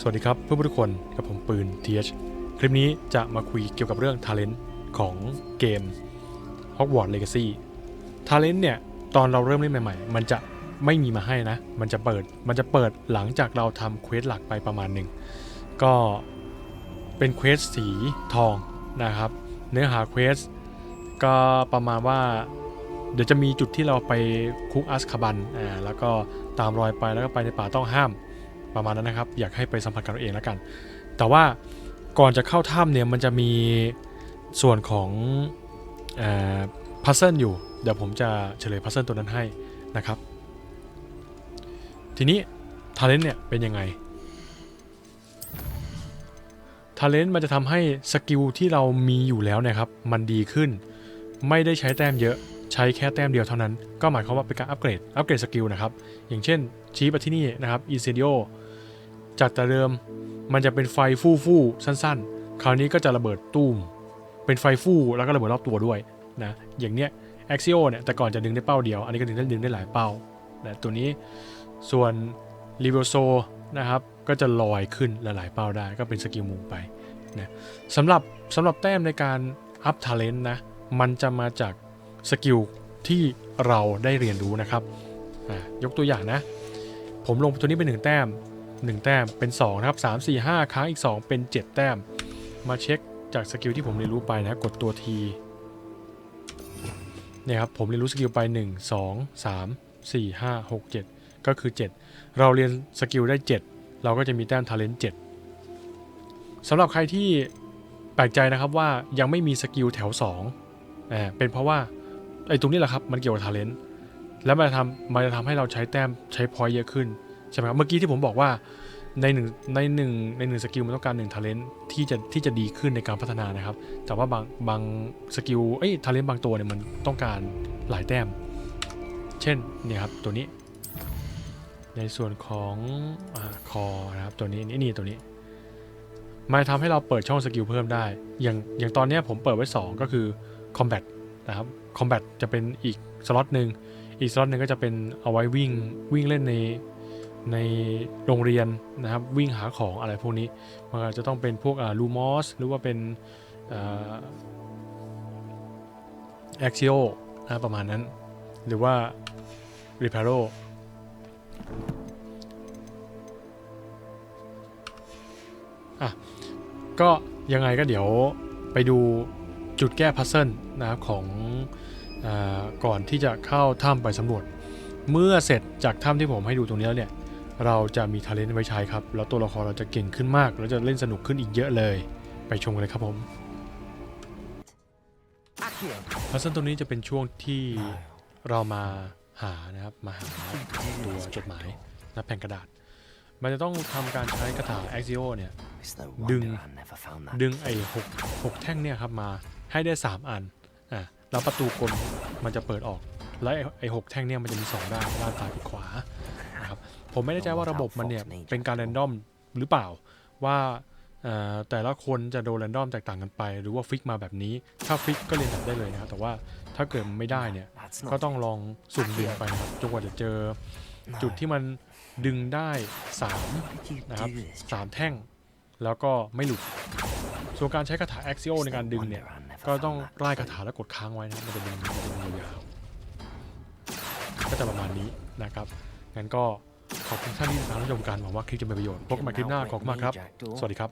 สวัสดีครับเพื่อนๆทุกคนกับผมปืน TH คลิปนี้จะมาคุยเกี่ยวกับเรื่อง Talent ของเกม Hogwarts Legacy Talent เนี่ย ตอนเราเริ่มเล่นใหม่ๆ มันจะไม่มีมาให้นะ มันจะเปิดมันจะเปิดหลังจากเราทำเควสหลักไปประมาณหนึ่ง ก็เป็นเควสสีทองนะครับ เนื้อหาเควสก็ประมาณว่า เดี๋ยวจะมีจุดที่เราไปคุกอัสคาบันอ่าแล้วก็ตามรอยไปแล้วก็ไปในป่าต้องห้าม ประมาณนั้นนะครับ อยากให้ไปสัมผัสกันเอาเองแล้วกัน แต่ว่าก่อนจะเข้าถ้ำเนี่ยมันจะมีส่วนของพัซเซิลอยู่ เดี๋ยวผมจะเฉลยพัซเซิลตัวนั้นให้นะครับ ทีนี้ทาเลนต์เนี่ยเป็นยังไงทาเลนต์มันจะทำให้สกิลที่เรามีอยู่แล้วนะครับ มันดีขึ้น ไม่ได้ใช้แต้มเยอะ ใช้แค่แต้มเดียวเท่านั้น ก็หมายความว่าเป็นการอัปเกรด อัปเกรดสกิลนะครับ อย่างเช่น ชี้ไปที่นี่นะครับ i n c e n d i o จากแต่เดิมมันจะเป็นไฟฟู่ฟู่ๆสั้น ๆ คราวนี้ก็จะระเบิดตุ้ม เป็นไฟฟู่แล้วก็ระเบิดรอบตัวด้วยนะ อย่างเนี้ย Axio เนี่ยแต่ก่อนจะดึงได้เป้าเดียว อันนี้ก็ดึงได้ดึงได้หลายเป้านะตัวนี้ส่วน r e v e r s o นะครับก็จะลอยขึ้นหลายๆเป้าได้ก็เป็นสกิลมูไปนะสำหรับสำหรับแต้มในการอัพ talent นะมันจะมาจาก สกิลที่เราได้เรียนรู้นะครับยกตัวอย่างนะ ผมลงตัวนี้เป็น 1 แต้ม 1 แต้มเป็น2นะครับ3 4 5ครั้งอีก 2 เป็น 7 แต้ม มาเช็คจากสกิลที่ผมเรียนรู้ไปนะกดตัว T เนี่ยครับผมเรียนรู้สกิลไป 1 2 3 4 5 6 7 ก็คือ 7 เราเรียนสกิลได้ 7 เราก็จะมีแต้ม talent 7สำหรับใครที่แปลกใจนะครับว่ายังไม่มีสกิลแถว2อ่าเป็นเพราะว่า ไอ้ตรงนี้แหละครับมันเกี่ยวกับ talent แล้วมันจะทำมันจะทำให้เราใช้แต้มใช้พอยเยอะขึ้นใช่ไหมครับเมื่อกี้ที่ผมบอกว่าในหนึ่งในหนึ่งในหนึ่งสกิลมันต้องการหนึ่งท ALENT ที่จะที่จะดีขึ้นในการพัฒนานะครับ แต่ว่าบางบางสกิลเอ้ยท ALENT บางตัวเนี่ยมันต้องการหลายแต้ม เช่นเนี่ยครับตัวนี้ ในส่วนของอคอนะครับตัวนี้นี่นี่ตัวนี้มันทำให้เราเปิดช่องสกิลเพิ่มได้ อย่างอย่างตอนนี้ผมเปิดไว้ 2 ก็คือ Combat นะครับ Combat จะเป็นอีกสล็อตหนึ่งอีกสล็อตหนึ่งก็จะเป็นเอาไว้วิ่งวิ่งเล่นในในโรงเรียนนะครับวิ่งหาของอะไรพวกนี้ มันอาจจะต้องเป็นพวกอ่าลูมอสหรือว่าเป็นแอ็กซิโอนะประมาณนั้น หรือว่า r e p a r o อะก็ยังไงก็เดี๋ยวไปดู จุดแก้พัซเซิลนะครับของอก่อนที่จะเข้าถ้ำไปสำรวจ เมื่อเสร็จจากถ้ำที่ผมให้ดูตรงนี้แล้วเนี่ยเราจะมีท ALENT ไว้ใช้ครับ แล้วตัวละครเราจะเก่งขึ้นมากแล้วจะเล่นสนุกขึ้นอีกเยอะเลย ไปชมกันเลยครับผมพัซเซิลตรงนี้จะเป็นช่วงที่เรามาหานะครับมาหาตัวจดหมายและแผ่นกระดาษ มันจะต้องทำการใช้คาถา Axio เนี่ย ดึงดึงไอ้หกหกแท่งเนี่ยครับมาให้ได้ 3 อันอะแล้วประตูกลมันจะเปิดออก แล้วไอ้ไอ้หกแท่งเนี่ยมันจะมี2ด้านด้านซ้ายกับขวานะครับผมไม่แน่ใจว่าระบบมันเนี่ยเป็นการแรนดอมหรือเปล่าว่าเอ่อแต่ละคนจะโดนแรนดอมแตกต่างกันไป หรือว่าฟิกมาแบบนี้ ถ้าฟิกก็เรียนแบบได้เลยนะครับ แต่ว่าถ้าเกิดมันไม่ได้เนี่ย ก็ต้องลองสุ่มดึงไปนะครับจนกว่าจะเจอจุดที่มันดึงได้3นะครับ3แท่ง แล้วก็ไม่หลุด ส่วนการใช้คาถา Axio ในการดึงเนี่ย ก็ต้องไล่คาถาแล้วกดค้างไว้นะครับมันจะดึงมันจะดึงยาวๆก็จะประมาณนี้นะครับ งั้นก็ขอบคุณท่านที่ติดตามรับชมกันหวังว่าคลิปจะเป็นประโยชน์ พบกันใหม่คลิปหน้าขอบคุณมากครับ สวัสดีครับ